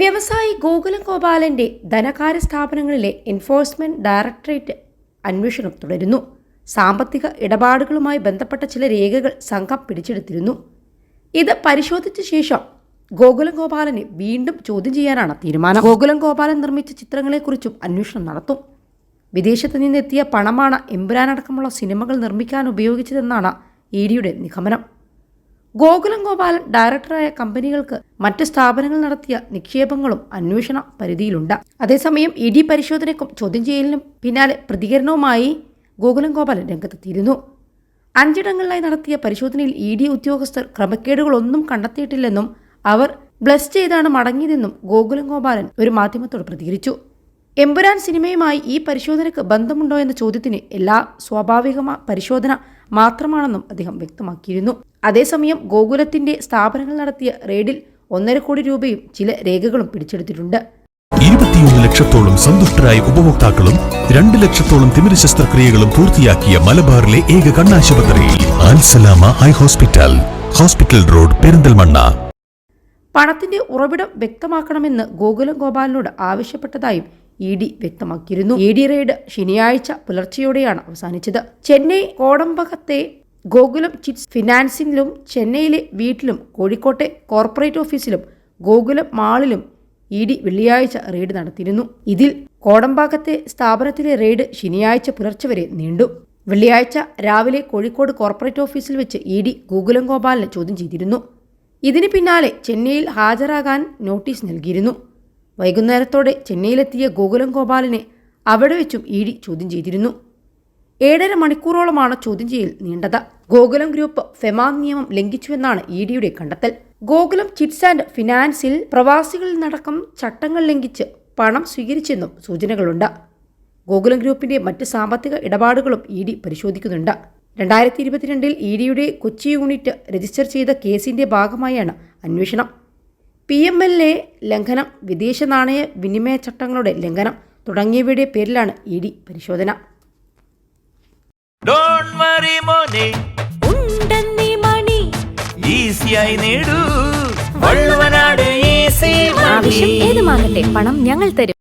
വ്യവസായി ഗോകുലം ഗോപാലന്റെ ധനകാര്യ സ്ഥാപനങ്ങളിലെ എൻഫോഴ്സ്മെന്റ് ഡയറക്ടറേറ്റ് അന്വേഷണം തുടരുന്നു. സാമ്പത്തിക ഇടപാടുകളുമായി ബന്ധപ്പെട്ട ചില രേഖകൾ സംഘം പിടിച്ചെടുത്തിരുന്നു. ഇത് പരിശോധിച്ച ശേഷം ഗോകുലം ഗോപാലനെ വീണ്ടും ചോദ്യം ചെയ്യാനാണ് തീരുമാനം. ഗോകുലം ഗോപാലൻ നിർമ്മിച്ച ചിത്രങ്ങളെക്കുറിച്ചും അന്വേഷണം നടത്തും. വിദേശത്ത് നിന്നെത്തിയ പണമാണ് എമ്പുരാനടക്കമുള്ള സിനിമകൾ നിർമ്മിക്കാൻ ഉപയോഗിച്ചതെന്നാണ് ഇ ഡിയുടെ നിഗമനം. ഗോകുലം ഗോപാലൻ ഡയറക്ടറായ കമ്പനികൾക്ക് മറ്റ് സ്ഥാപനങ്ങൾ നടത്തിയ നിക്ഷേപങ്ങളും അന്വേഷണ പരിധിയിലുണ്ട്. അതേസമയം ഇ ഡി പരിശോധനയ്ക്കും ചോദ്യം ചെയ്യലിനും പിന്നാലെ പ്രതികരണവുമായി ഗോകുലം ഗോപാലൻ രംഗത്തെത്തിയിരുന്നു. അഞ്ചിടങ്ങളിലായി നടത്തിയ പരിശോധനയിൽ ഇ ഡി ഉദ്യോഗസ്ഥർ ക്രമക്കേടുകളൊന്നും കണ്ടെത്തിയിട്ടില്ലെന്നും അവർ ബ്ലസ് ചെയ്താണ് മടങ്ങിയതെന്നും ഗോകുലം ഗോപാലൻ ഒരു മാധ്യമത്തോട് പ്രതികരിച്ചു. എമ്പുരാൻ സിനിമയുമായി ഈ പരിശോധനയ്ക്ക് ബന്ധമുണ്ടോ എന്ന ചോദ്യത്തിന് എല്ലാ സ്വാഭാവിക പരിശോധന മാത്രമാണെന്നും അദ്ദേഹം വ്യക്തമാക്കിയിരുന്നു. അതേസമയം ഗോകുലത്തിന്റെ സ്ഥാപനങ്ങൾ നടത്തിയ റെയ്ഡിൽ ഒന്നര കോടി രൂപയും ചില രേഖകളും പിടിച്ചെടുത്തിട്ടുണ്ട്. ഇരുപത്തിയൊന്ന് ലക്ഷത്തോളം സന്തുഷ്ടരായ ഉപഭോക്താക്കളും രണ്ട് ലക്ഷത്തോളം തിമിര ശസ്ത്രക്രിയകളും പൂർത്തിയാക്കിയ മലബാറിലെ ഏക കണ്ണാശുപത്രി Al Salama eye hospital hospital road Perinthalmanna. പണത്തിന്റെ ഉറവിടം വ്യക്തമാക്കണമെന്ന് ഗോകുലം ഗോപാലിനോട് ആവശ്യപ്പെട്ടതായും ഇ ഡി വ്യക്തമാക്കിയിരുന്നു. ഇ ഡി റെയ്ഡ് ശനിയാഴ്ച പുലർച്ചെയോടെയാണ് അവസാനിച്ചത്. ചെന്നൈ കോടമ്പകത്തെ ഗോകുലം ചിറ്റ്സ് ഫിനാൻസിംഗിലും ചെന്നൈയിലെ വീട്ടിലും കോഴിക്കോട്ടെ കോർപ്പറേറ്റ് ഓഫീസിലും ഗോകുലം മാളിലും ഇ ഡി വെള്ളിയാഴ്ച റെയ്ഡ് നടത്തിയിരുന്നു. ഇതിൽ കോടമ്പാക്കത്തെ സ്ഥാപനത്തിലെ റെയ്ഡ് ശനിയാഴ്ച പുലർച്ചെ വരെ നീണ്ടു. വെള്ളിയാഴ്ച രാവിലെ കോഴിക്കോട് കോർപ്പറേറ്റ് ഓഫീസിൽ വെച്ച് ഇ ഡി ഗോകുലം ഗോപാലിനെ ചോദ്യം ചെയ്തിരുന്നു. ഇതിന് പിന്നാലെ ചെന്നൈയിൽ ഹാജരാകാൻ നോട്ടീസ് നൽകിയിരുന്നു. വൈകുന്നേരത്തോടെ ചെന്നൈയിലെത്തിയ ഗോകുലം ഗോപാലിനെ അവിടെ വെച്ചും ഇ ഡി ചോദ്യം ചെയ്തിരുന്നു. ഏഴര മണിക്കൂറോളമാണ് ചോദ്യം ചെയ്യൽ നീണ്ടത്. ഗോകുലം ഗ്രൂപ്പ് ഫെമാ നിയമം ലംഘിച്ചുവെന്നാണ് ഇ ഡിയുടെ കണ്ടെത്തൽ. ഗോകുലം ചിറ്റ്സ് ആൻഡ് ഫിനാൻസിൽ പ്രവാസികളിൽ നടക്കം ചട്ടങ്ങൾ ലംഘിച്ച് പണം സ്വീകരിച്ചെന്നും സൂചനകളുണ്ട്. ഗോകുലം ഗ്രൂപ്പിന്റെ മറ്റ് സാമ്പത്തിക ഇടപാടുകളും ഇ ഡി പരിശോധിക്കുന്നുണ്ട്. രണ്ടായിരത്തി ഇരുപത്തിരണ്ടിൽ ഇ ഡിയുടെ കൊച്ചി യൂണിറ്റ് രജിസ്റ്റർ ചെയ്ത കേസിന്റെ ഭാഗമായാണ് അന്വേഷണം. പി എം എൽ എ ലംഘനം വിദേശ നാണയ വിനിമയ ചട്ടങ്ങളുടെ ലംഘനം തുടങ്ങിയവയുടെ പേരിലാണ് ഇ ഡി പരിശോധന. ഡോണ്ട് വറി മോനെ. ഉണ്ടെന്നീ മണി. ഈസിയായി നേടൂ. വള്ളുവനാട് ഈസി ആവശ്യം ഏതുമാകട്ടെ പണം ഞങ്ങൾ തരും.